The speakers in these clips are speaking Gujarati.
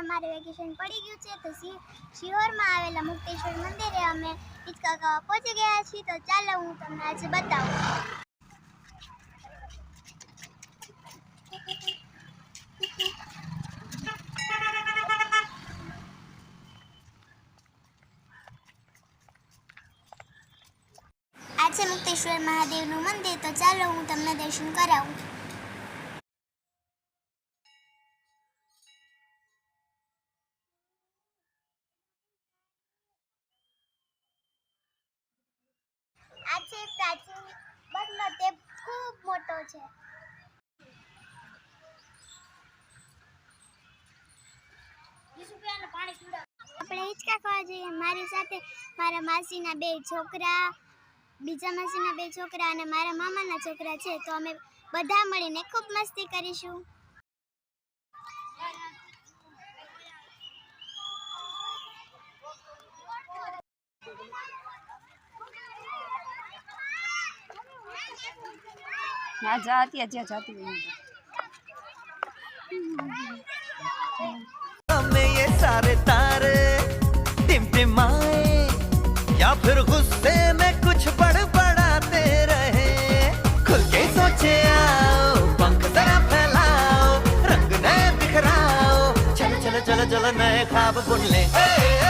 અમારે વેકેશન પડી ગયું છે, તો શિહોરમાં આવેલા મુક્તેશ્વર મંદિરે અમે હિંચકા ખાવા પહોંચી ગયા છીએ, તો ચાલો હું તમને આજે બતાવું. આ છે મુક્તેશ્વર મહાદેવનું મંદિર, તો ચાલો હું તમને દર્શન કરાવું. છે પ્રાચીન બંગલો તે ખૂબ મોટો છે. આપણે હિંચકા ખાવા જઈએ. મારી સાથે મારા માસીના બે છોકરા બીજા માસીના બે છોકરા અને મારા મામાના છોકરા છે. તો અમે બધા મળીને ખૂબ મસ્તી કરીશું. ना जाती है जाती है हमें ये सारे तारे टिमटिमाए या फिर गुस्से में कुछ बड़ बड़ाते रहे। खुल के सोचे आओ पंख जरा फैलाओ रंग नए बिखराओ। चलो चलो चलो चलो नए ख्वाब बुन ले। Hey, hey!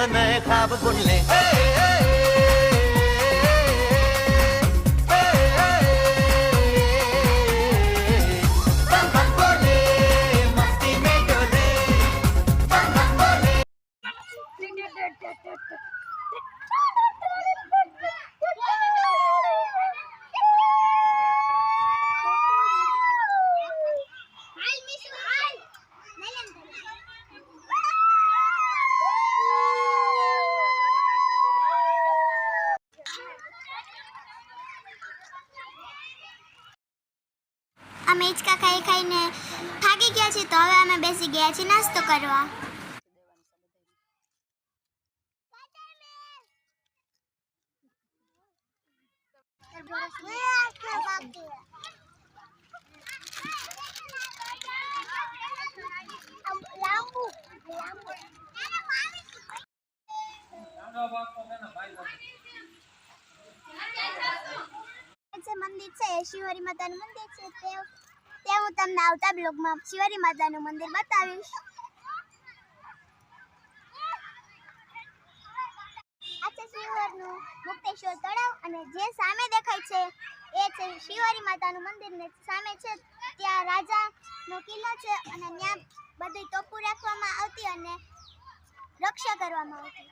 alle meg hebben kunnen અમે હિંચકા ખાઈ ખાઈને થાકી ગયા છીએ, તો હવે અમે બેસી ગયા છીએ નાસ્તો કરવા. જે મંદિર છે શિવરી માતાનું મંદિર છે. તે તે હું તમને આવતા બ્લોગમાં શિવરી માતાનું મંદિર બતાવીશ. આ શિવરનું મુક્તેશ્વર તળાવ અને જે સામે દેખાય છે, એ છે શિવરી માતાનું મંદિર ને સામે છે ત્યાં રાજાનો કિલ્લો છે અને ત્યાં બધી તોપુ રાખવામાં આવતી અને રક્ષા કરવામાં આવતી.